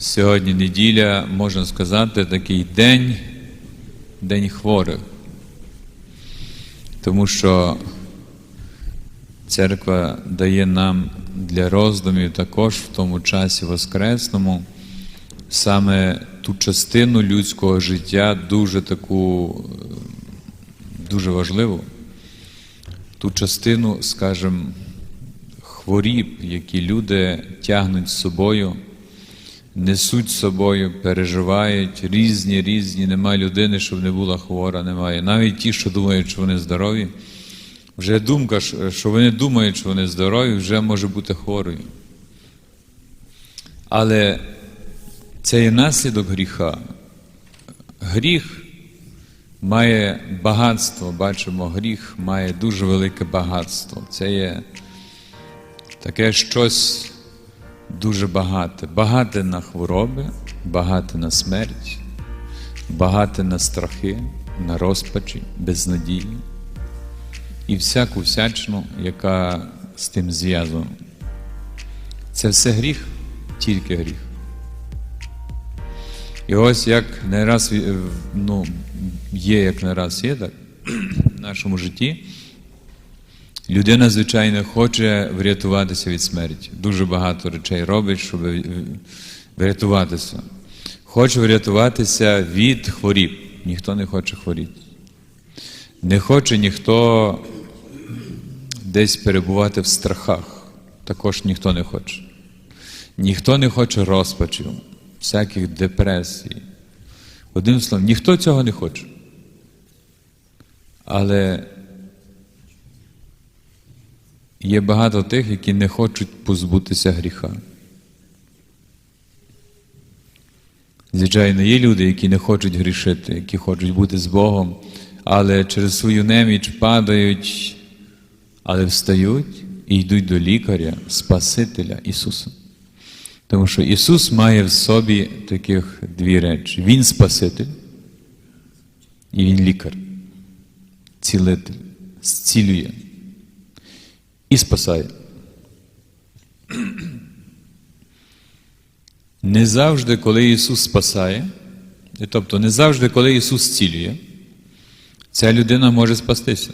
Сьогодні неділя, можна сказати, такий день, день хворих. Тому що церква дає нам для роздумів також в тому часі Воскресному саме ту частину людського життя, дуже таку, дуже важливу, ту частину, скажімо, хворіб, які люди тягнуть з собою, несуть з собою, переживають різні, різні. Немає людини, щоб не була хвора, немає. Навіть ті, що думають, що вони здорові, вже думка, що вони думають, що вони здорові, вже може бути хворою. Але це є наслідок гріха. Гріх має багатство, бачимо, гріх має дуже велике багатство. Це є таке щось дуже багате. Багате на хвороби, багате на смерть, багате на страхи, на розпачі, безнадії і всяку всячину, яка з тим зв'язана. Це все гріх, тільки гріх. І ось як не раз ну, є, як не раз є, так в нашому житті. Людина, звичайно, хоче врятуватися від смерті. Дуже багато речей робить, щоб врятуватися. Хоче врятуватися від хворіб. Ніхто не хоче хворіти. Не хоче ніхто десь перебувати в страхах. Також ніхто не хоче. Ніхто не хоче розпачів, всяких депресій. Одним словом, ніхто цього не хоче. Але є багато тих, які не хочуть позбутися гріха. Звичайно, є люди, які не хочуть грішити, які хочуть бути з Богом, але через свою неміч падають, але встають і йдуть до лікаря, Спасителя Ісуса. Тому що Ісус має в собі таких дві речі: Він Спаситель і Він лікар, цілитель, зцілює і спасає. Не завжди, коли Ісус спасає, тобто не завжди, коли Ісус зцілює, ця людина може спастися.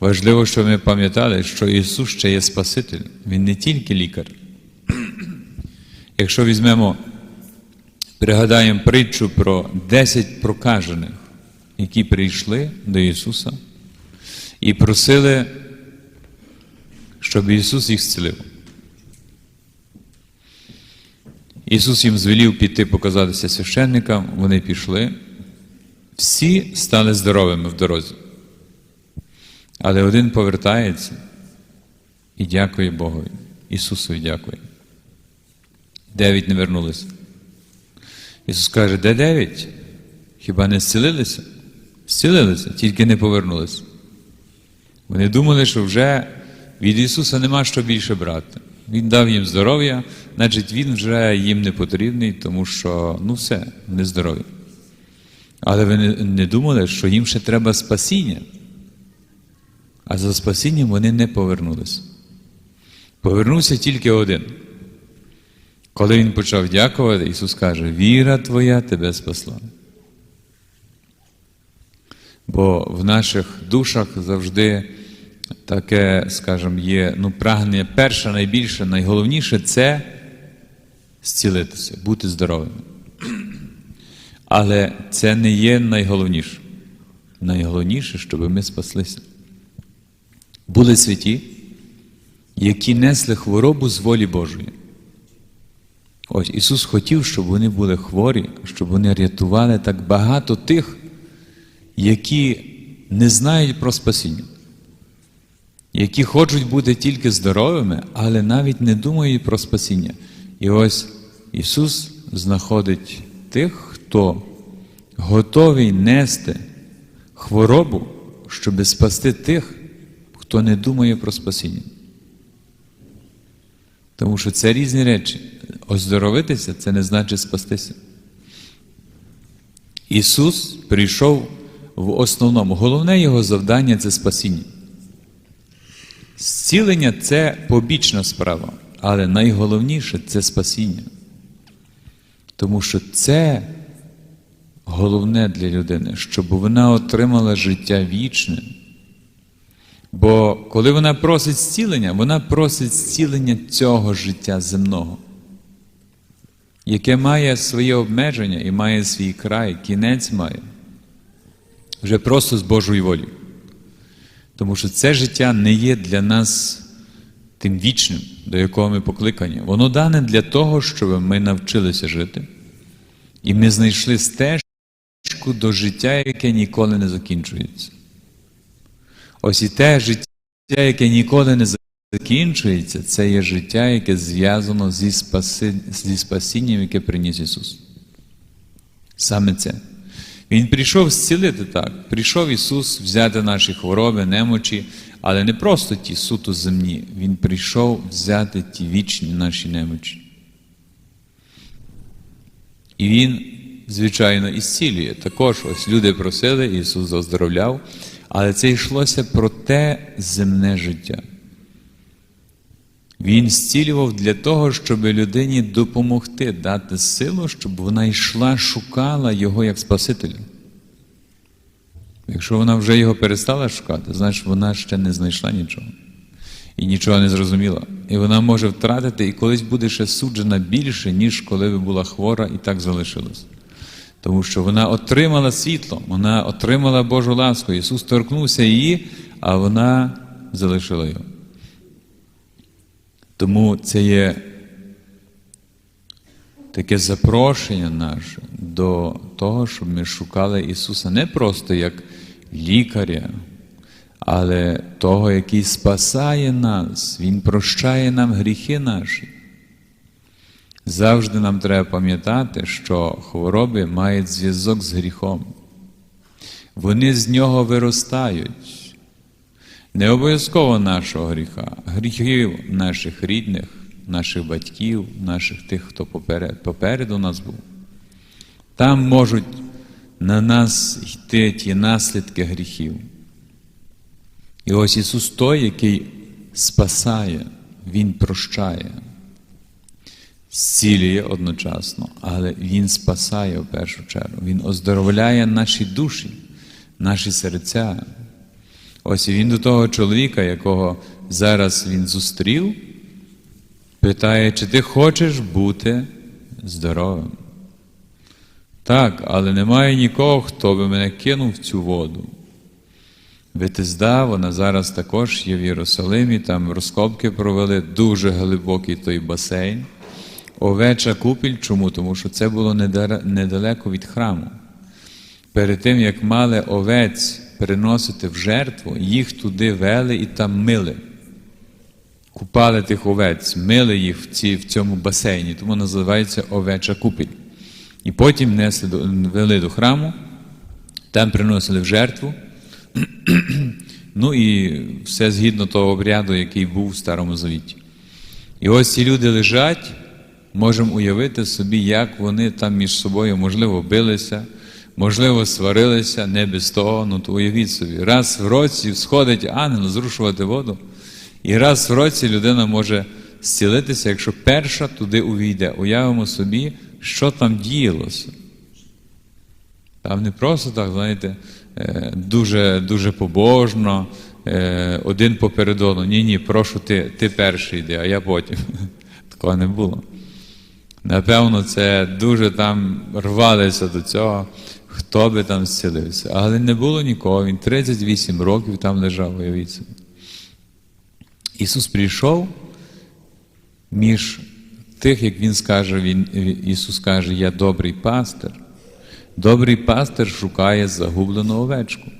Важливо, щоб ми пам'ятали, що Ісус ще є Спаситель, Він не тільки лікар. Якщо візьмемо, пригадаємо притчу про 10 прокажених, які прийшли до Ісуса і просили, щоб Ісус їх зцілив. Ісус їм звелів піти показатися священникам, вони пішли, всі стали здоровими в дорозі. Але один повертається і дякує Богові. Ісусові дякує. Дев'ять не вернулися. Ісус каже, де дев'ять? Хіба не зцілилися? Зцілилися, тільки не повернулися. Вони думали, що вже від Ісуса нема що більше брати. Він дав їм здоров'я, значить Він вже їм не потрібний, тому що ну все, вони здорові. Але вони не думали, що їм ще треба спасіння. А за спасінням вони не повернулися. Повернувся тільки один. Коли він почав дякувати, Ісус каже: Віра Твоя тебе спасла. Бо в наших душах завжди таке, скажімо, є ну, прагнення перше, найбільше, найголовніше це зцілитися, бути здоровими. Але це не є найголовніше. Найголовніше, щоб ми спаслися. Були святі, які несли хворобу з волі Божої. Ось Ісус хотів, щоб вони були хворі, щоб вони рятували так багато тих, які не знають про спасіння, які хочуть бути тільки здоровими, але навіть не думають про спасіння. І ось Ісус знаходить тих, хто готовий нести хворобу, щоб спасти тих, хто не думає про спасіння. Тому що це різні речі. Оздоровитися це не значить спастися. Ісус прийшов в основному. Головне його завдання це спасіння. Зцілення це побічна справа. Але найголовніше це спасіння. Тому що це головне для людини, щоб вона отримала життя вічне. Бо коли вона просить зцілення, вона просить зцілення цього життя земного, яке має своє обмеження і має свій край, кінець має. Вже просто з Божою волею. Тому що це життя не є для нас тим вічним, до якого ми покликані. Воно дане для того, щоб ми навчилися жити. І ми знайшли стежку до життя, яке ніколи не закінчується. Ось і те життя, яке ніколи не закінчується, це є життя, яке зв'язано зі, спаси... зі спасінням, яке приніс Ісус. Саме це. Він прийшов зцілити так. Прийшов Ісус взяти наші хвороби, немочі, але не просто ті суто земні. Він прийшов взяти ті вічні наші немочі. І Він, звичайно, ісцілює. Також ось люди просили, Ісус оздоровляв, але це йшлося про те земне життя. Він зцілював для того, щоб людині допомогти, дати силу, щоб вона йшла, шукала Його як Спасителя. Якщо вона вже його перестала шукати, значить вона ще не знайшла нічого і нічого не зрозуміла. І вона може втратити і колись буде ще суджена більше, ніж коли би була хвора і так залишилась. Тому що вона отримала світло, вона отримала Божу ласку. Ісус торкнувся її, а вона залишила його. Тому це є таке запрошення наше до того, щоб ми шукали Ісуса не просто як лікаря, але того, який спасає нас, Він прощає нам гріхи наші. Завжди нам треба пам'ятати, що хвороби мають зв'язок з гріхом. Вони з нього виростають. Не обов'язково нашого гріха, гріхів наших рідних, наших батьків, наших тих, хто поперед, попереду нас був. Там можуть на нас йти ті наслідки гріхів. І ось Ісус той, який спасає, Він прощає, зцілює одночасно, але Він спасає в першу чергу. Він оздоровляє наші душі, наші серця. Ось і він до того чоловіка, якого зараз він зустрів, питає, чи ти хочеш бути здоровим? Так, але немає нікого, хто би мене кинув в цю воду. Витизда, вона зараз також є в Єрусалимі, там розкопки провели дуже глибокий той басейн. Овеча купіль. Чому? Тому що це було недалеко від храму. Перед тим, як мали овець приносити в жертву, їх туди вели і там мили. Купали тих овець, мили їх в, ці, в цьому басейні, тому називається овеча купіль. І потім несли вели до храму, там приносили в жертву. ну і все згідно того обряду, який був в Старому Завіті. І ось ці люди лежать, можемо уявити собі, як вони там між собою, можливо, билися, можливо, сварилися, не без того, ну то уявіть собі. Раз в році сходить ангел зрушувати воду, і раз в році людина може зцілитися, якщо перша туди увійде. Уявимо собі, що там діялося. Там не просто так, знаєте, дуже дуже побожно, один попередону. Ні, ні, прошу ти, ти перший йди, а я потім. Такого не було. Напевно, це дуже там рвалися до цього, хто би там зцілився. Але не було нікого, він 38 років там лежав, уявіть. Ісус прийшов між тих, як Він скаже, він, Ісус каже, я добрий пастир. Добрий пастир шукає загублену овечку.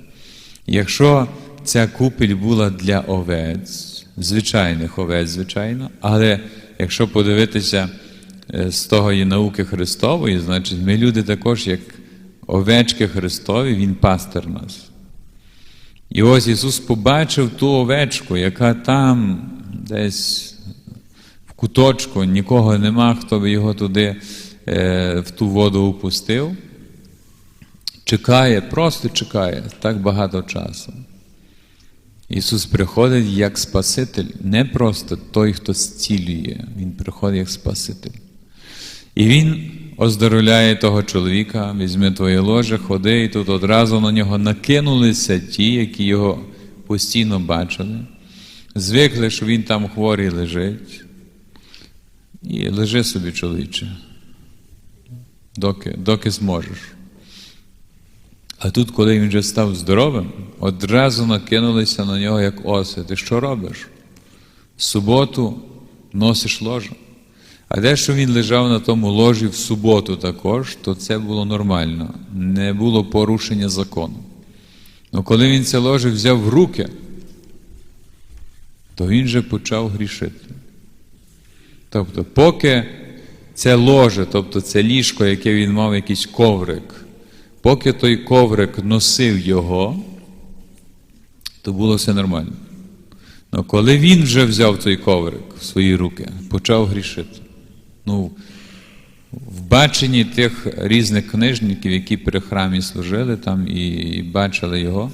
Якщо ця купіль була для овець, звичайних овець, звичайно, але якщо подивитися з того і науки Христової, значить ми люди також, як овечки Христові, Він пастир нас. І ось Ісус побачив ту овечку, яка там десь в куточку, нікого нема, хто би його туди в ту воду упустив. Чекає, просто чекає так багато часу. Ісус приходить як Спаситель, не просто той, хто зцілює, Він приходить як Спаситель. І Він оздоровляє того чоловіка, візьме твоє ложе, ходи, і тут одразу на нього накинулися ті, які його постійно бачили, звикли, що він там хворий лежить. І лежи собі, чоловіче, доки, доки зможеш. А тут, коли він вже став здоровим, одразу накинулися на нього, як оси. Ти що робиш? В суботу носиш ложу. А де що він лежав на тому ложі в суботу також, то це було нормально, не було порушення закону. Але коли він це ложе взяв в руки, то він же почав грішити. Тобто, поки це ложе, тобто це ліжко, яке він мав якийсь коврик, поки той коврик носив його, то було все нормально. Але коли він вже взяв той коврик в свої руки, почав грішити. Ну, в баченні тих різних книжників, які при храмі служили там і, і бачили його.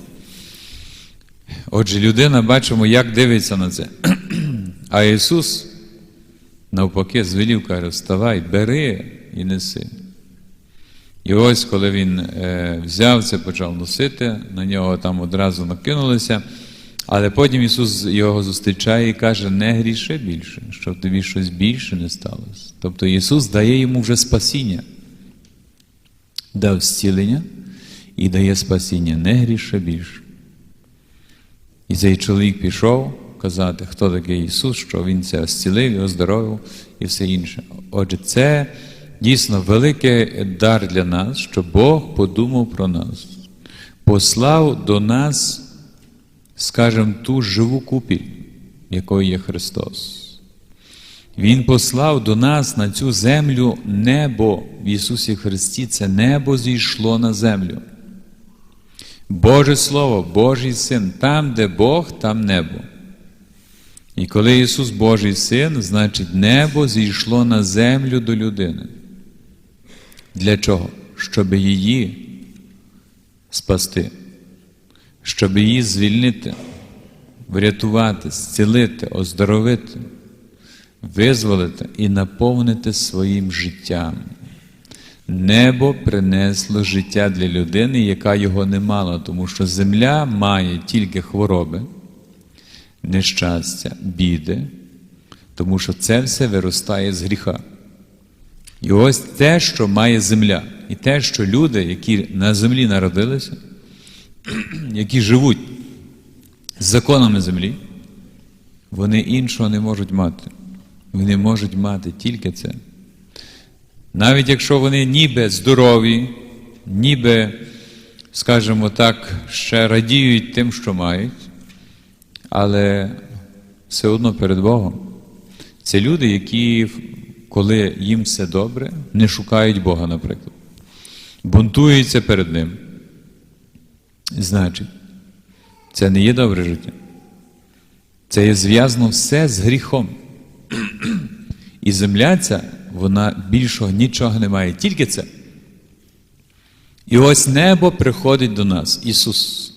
Отже, людина бачимо, як дивиться на це. А Ісус, навпаки, звелів, каже, вставай, бери і неси. І ось, коли він е, взяв це, почав носити, на нього там одразу накинулися. Але потім Ісус його зустрічає і каже, не гріши більше, щоб тобі щось більше не сталося. Тобто Ісус дає йому вже спасіння, дав зцілення і дає спасіння, не гріши більше. І цей чоловік пішов казати, хто такий Ісус, що Він це зцілив і оздоровив і все інше. Отже, це дійсно великий дар для нас, що Бог подумав про нас, послав до нас скажімо, ту живу купіль, якою є Христос. Він послав до нас на цю землю небо в Ісусі Христі, це небо зійшло на землю. Боже Слово, Божий Син, там, де Бог, там небо. І коли Ісус Божий Син, значить небо зійшло на землю до людини. Для чого? Щоб її спасти щоб її звільнити, врятувати, зцілити, оздоровити, визволити і наповнити своїм життям. Небо принесло життя для людини, яка його не мала, тому що земля має тільки хвороби, нещастя, біди, тому що це все виростає з гріха. І ось те, що має земля, і те, що люди, які на землі народилися, які живуть законами землі, вони іншого не можуть мати. Вони можуть мати тільки це. Навіть якщо вони ніби здорові, ніби, скажімо так, ще радіють тим, що мають, але все одно перед Богом. Це люди, які, коли їм все добре, не шукають Бога, наприклад, бунтуються перед Ним. Значить, це не є добре життя. Це є зв'язано все з гріхом. І земля ця, вона більшого нічого не має, тільки це. І ось небо приходить до нас, Ісус,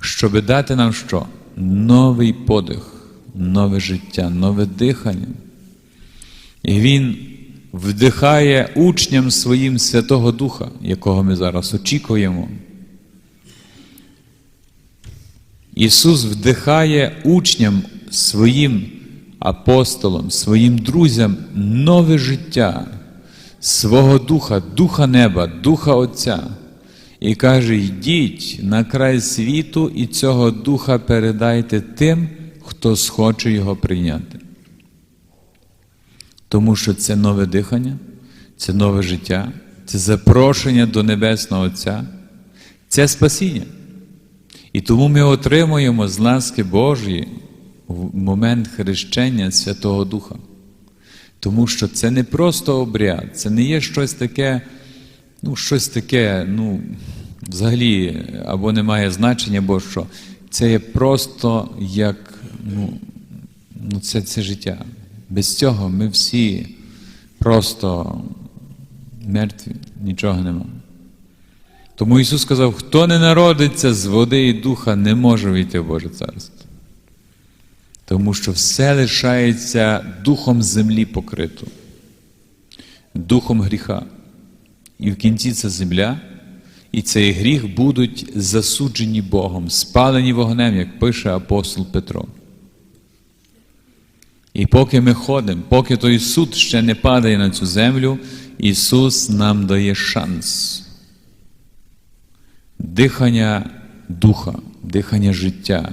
щоб дати нам що? Новий подих, нове життя, нове дихання. І Він вдихає учням своїм Святого Духа, якого ми зараз очікуємо. Ісус вдихає учням своїм апостолам, своїм друзям нове життя, свого Духа, Духа Неба, Духа Отця. І каже: йдіть на край світу і цього Духа передайте тим, хто схоче його прийняти. Тому що це нове дихання, це нове життя, це запрошення до Небесного Отця, це спасіння. І тому ми отримуємо з ласки Божої в момент хрещення Святого Духа. Тому що це не просто обряд, це не є щось таке, ну, щось таке, ну, взагалі, або не має значення, або що. Це є просто як ну, ну це, це життя. Без цього ми всі просто мертві, нічого нема. Тому Ісус сказав, хто не народиться з води і духа, не може війти в Боже Царство. Тому що все лишається духом землі покрито, духом гріха. І в кінці ця земля і цей гріх будуть засуджені Богом, спалені вогнем, як пише апостол Петро. І поки ми ходимо, поки той суд ще не падає на цю землю, Ісус нам дає шанс. Дихання духа, дихання життя,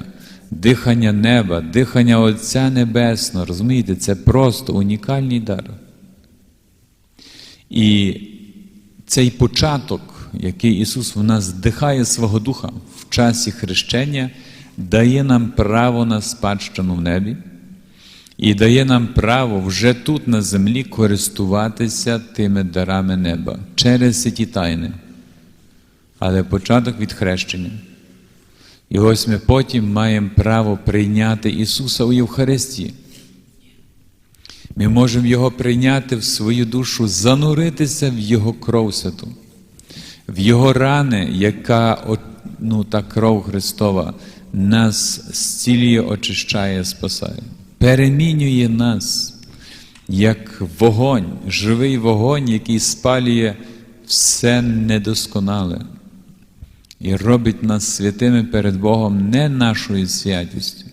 дихання неба, дихання Отця Небесного. Розумієте, це просто унікальний дар. І цей початок, який Ісус в нас вдихає свого Духа в часі хрещення, дає нам право на спадщину в небі і дає нам право вже тут на землі користуватися тими дарами неба через ці тайни. Але початок від хрещення. І ось ми потім маємо право прийняти Ісуса у Євхаристії. Ми можемо Його прийняти в свою душу, зануритися в Його кров святу, в Його рани, яка ну, та кров Христова нас зцілює, очищає, спасає, перемінює нас як вогонь, живий вогонь, який спалює все недосконале і робить нас святими перед Богом не нашою святістю,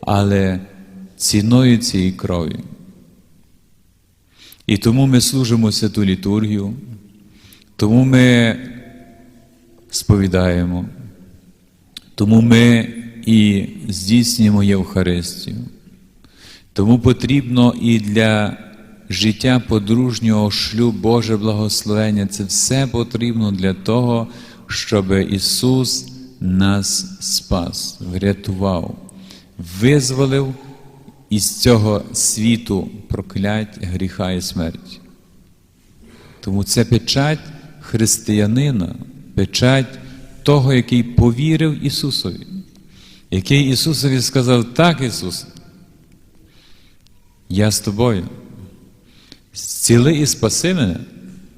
але ціною цієї крові. І тому ми служимо святу літургію, тому ми сповідаємо, тому ми і здійснюємо Євхаристію. Тому потрібно і для життя подружнього шлюб Боже благословення. Це все потрібно для того, щоб Ісус нас спас, врятував, визволив із цього світу проклять гріха і смерті. Тому це печать християнина, печать того, який повірив Ісусові, який Ісусові сказав, так, Ісус, я з тобою. Зціли і спаси мене.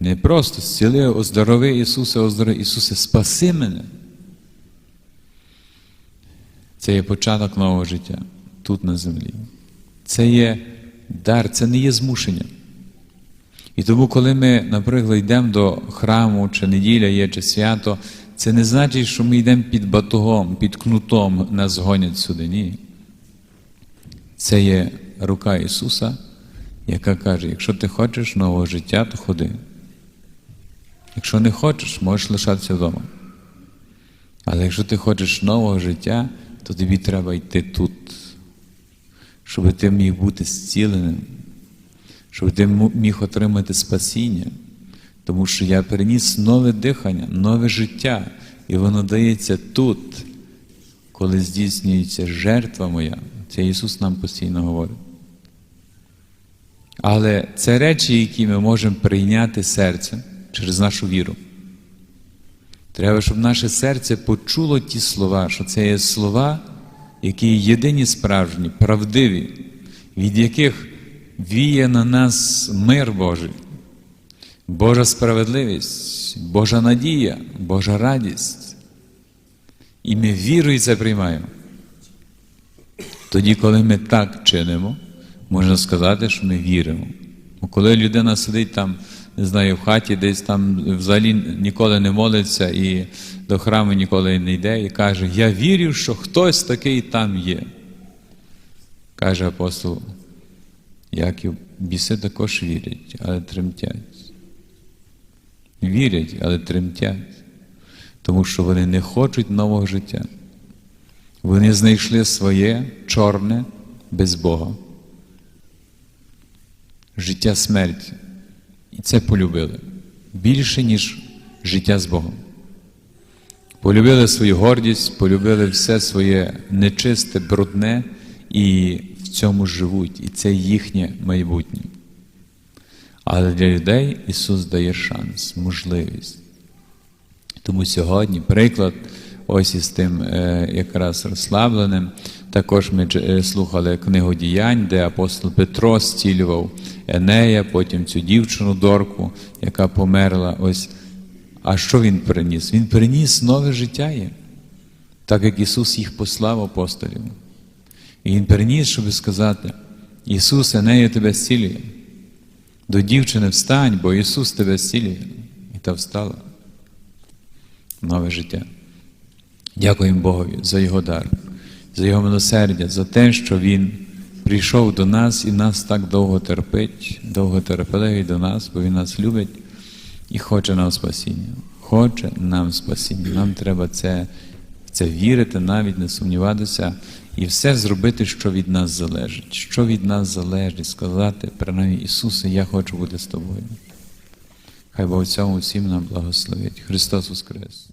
Не просто зціли, оздорови Ісусе, оздорови Ісусе, спаси мене. Це є початок нового життя тут на землі. Це є дар, це не є змушення. І тому, коли ми, наприклад, йдемо до храму, чи неділя є, чи свято, це не значить, що ми йдемо під батогом, під кнутом, нас гонять сюди. Ні. Це є рука Ісуса, яка каже: якщо ти хочеш нового життя, то ходи. Якщо не хочеш, можеш лишатися вдома. Але якщо ти хочеш нового життя, то тобі треба йти тут, щоб ти міг бути зціленим, щоб ти міг отримати спасіння. Тому що я переніс нове дихання, нове життя, і воно дається тут, коли здійснюється жертва моя. Це Ісус нам постійно говорить. Але це речі, які ми можемо прийняти серцем через нашу віру. Треба, щоб наше серце почуло ті слова, що це є слова, які єдині справжні, правдиві, від яких віє на нас мир Божий, Божа справедливість, Божа надія, Божа радість. І ми вірою це приймаємо. Тоді, коли ми так чинимо, можна сказати, що ми віримо. Бо Коли людина сидить там, не знаю, в хаті, десь там взагалі ніколи не молиться і до храму ніколи не йде, і каже, я вірю, що хтось такий там є. Каже апостол, Яків, біси також вірять, але тремтять. Вірять, але тремтять, тому що вони не хочуть нового життя. Вони знайшли своє чорне без Бога. Життя смерті. І це полюбили більше, ніж життя з Богом. Полюбили свою гордість, полюбили все своє нечисте, брудне і в цьому живуть. І це їхнє майбутнє. Але для людей Ісус дає шанс, можливість. Тому сьогодні приклад ось із тим е, якраз розслабленим. Також ми е, слухали книгу діянь, де апостол Петро зцілював Енея, потім цю дівчину Дорку, яка померла. Ось. А що Він приніс? Він приніс нове життя їм, так як Ісус їх послав апостолів. І Він приніс, щоб сказати, Ісусе, нею тебе зцілює. До дівчини встань, бо Ісус тебе зцілює. І та встала. Нове життя. Дякуємо Богові за Його дар, за Його милосердя, за те, що Він прийшов до нас і нас так довго терпить, довго терпеливий до нас, бо Він нас любить і хоче нам спасіння. Хоче нам спасіння. Нам треба це, це вірити, навіть не сумніватися і все зробити, що від нас залежить. Що від нас залежить, сказати, принаймні, Ісусе, я хочу бути з тобою. Хай Бог цьому всім нам благословить. Христос Воскрес!